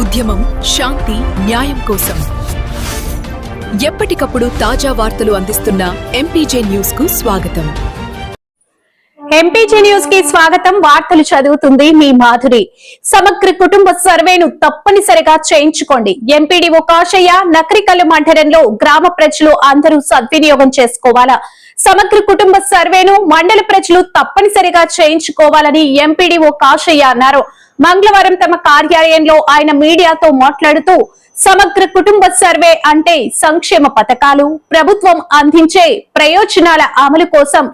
ఉద్యమం శాంతి న్యాయం కోసం. ఎప్పటికప్పుడు తాజా వార్తలు అందిస్తున్న ఎంపీజే న్యూస్కు స్వాగతం. ఎంపీజీ న్యూస్కి స్వాగతం. వార్తలు చదువుతుంది మీ మాధురి. సమగ్ర కుటుంబ సర్వేను తప్పనిసరిగా చేయించుకోండి. ఎంపీడీఓ కాశయ్య నకరికల్లు మండలంలో గ్రామ ప్రజలు అందరూ సద్వినియోగం చేసుకోవాలా? సమగ్ర కుటుంబ సర్వేను మండల ప్రజలు తప్పనిసరిగా చేయించుకోవాలని ఎంపీడీఓ కాశయ్య అన్నారు. మంగళవారం తమ కార్యాలయంలో ఆయన మీడియాతో మాట్లాడుతూ సమగ్ర కుటుంబ సర్వే అంటే సంక్షేమ పథకాలు ప్రభుత్వం అందించే ప్రయోజనాల అమలు కోసం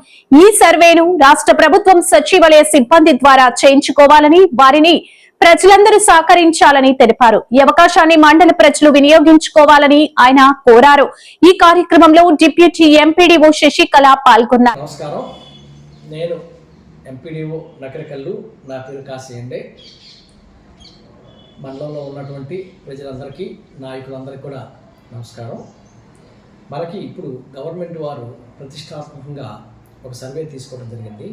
ఈ సర్వేను రాష్ట్ర ప్రభుత్వం సచివాలయ సిబ్బంది ద్వారా చేయించుకోవాలని వారిని ప్రజలందరూ సహకరించాలని తెలిపారు. ఈ అవకాశాన్ని మండల ప్రజలు వినియోగించుకోవాలని ఆయన కోరారు. ఈ కార్యక్రమంలో డిప్యూటీ ఎంపీడీఓ శశికళ పాల్గొన్నారు. నమస్కారం. నేను ఎంపీడీఓ నకరికల్లు నా పేరు కాసేయండి మండలంలో ఉన్నటువంటి ప్రజలందరికీ నాయకులందరికీ కూడా నమస్కారం. మనకి ఇప్పుడు గవర్నమెంట్ వారు ప్రతిష్టాత్మకంగా ఒక సర్వే తీసుకోవడం జరిగింది.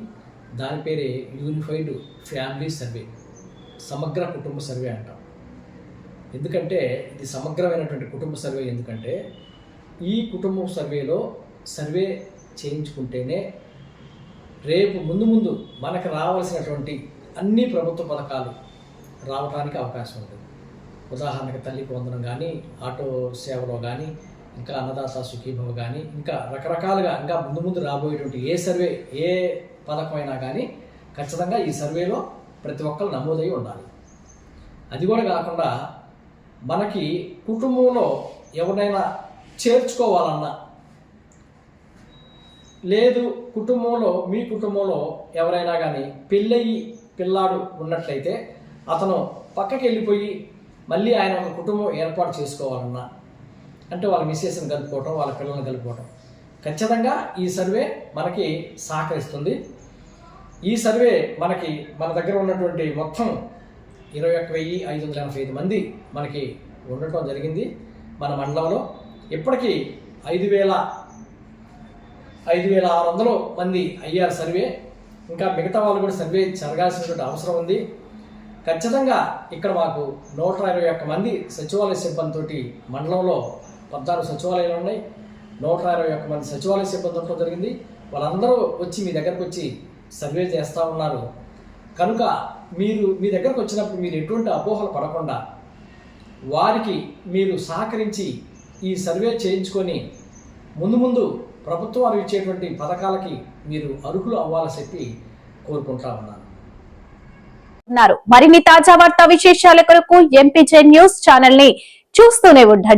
దాని పేరే యూనిఫైడ్ ఫ్యామిలీ సర్వే సమగ్ర కుటుంబ సర్వే అంటాం. ఎందుకంటే ఇది సమగ్రమైనటువంటి కుటుంబ సర్వే ఎందుకంటే ఈ కుటుంబ సర్వేలో సర్వే చేయించుకుంటేనే రేపు ముందు ముందు మనకు రావాల్సినటువంటి అన్ని ప్రభుత్వ పథకాలు రావడానికి అవకాశం ఉంటుంది ఉదాహరణకు తల్లికి వందనం కానీ ఆటో సేవలో కానీ ఇంకా అన్నదాస సుఖీభవ కానీ ఇంకా రకరకాలుగా ఇంకా ముందు ముందు రాబోయేటువంటి ఏ సర్వే ఏ పథకమైనా కానీ ఖచ్చితంగా ఈ సర్వేలో ప్రతి ఒక్కరు నమోదై ఉండాలి. అది కూడా కాకుండా మనకి కుటుంబంలో ఎవరినైనా చేర్చుకోవాలన్నా లేదు కుటుంబంలో మీ కుటుంబంలో ఎవరైనా కానీ పెళ్ళయి పిల్లాడు ఉన్నట్లయితే అతను పక్కకి వెళ్ళిపోయి మళ్ళీ ఆయన ఒక కుటుంబం ఏర్పాటు చేసుకోవాలన్నా అంటే వాళ్ళ మిస్సెస్ని కలుపుకోవటం వాళ్ళ పిల్లల్ని కలుపుకోవటం. ఖచ్చితంగా ఈ సర్వే మనకి సహకరిస్తుంది. ఈ సర్వే మనకి మన దగ్గర ఉన్నటువంటి మొత్తం ఇరవై ఒక్క వెయ్యి ఐదు వందల ఎనభై ఐదు మంది మనకి ఉండటం జరిగింది. మన మండలంలో ఇప్పటికీ ఐదు వేల ఐదు వేల ఆరు వందలు మంది అయ్యారు సర్వే. ఇంకా మిగతా వాళ్ళు కూడా సర్వే జరగాల్సినటువంటి అవసరం ఉంది. ఖచ్చితంగా ఇక్కడ మాకు నూట ఇరవై ఒక్క మంది సచివాలయ సిబ్బందితోటి మండలంలో పద్నాలుగు సచివాలయాలు ఉన్నాయి. నూట ఇరవై ఒక్క మంది సచివాలయ సిబ్బంది ఉండటం జరిగింది. వాళ్ళందరూ వచ్చి మీ దగ్గరకు వచ్చి సర్వే చేస్తూ ఉన్నారు. కనుక మీరు మీ దగ్గరకు వచ్చినప్పుడు మీరు ఎటువంటి అపోహలు పడకుండా వారికి మీరు సహకరించి ఈ సర్వే చేయించుకొని ముందు ముందు ప్రభుత్వం వారు ఇచ్చేటువంటి పథకాలకి మీరు అర్హులు అవ్వాలని చెప్పి కోరుకుంటా ఉన్నాను. మరిన్ని తాజా వార్తా విశేషాల కొరకు ఎంపీజే న్యూస్ ఛానల్ని చూస్తూనే ఉండండి.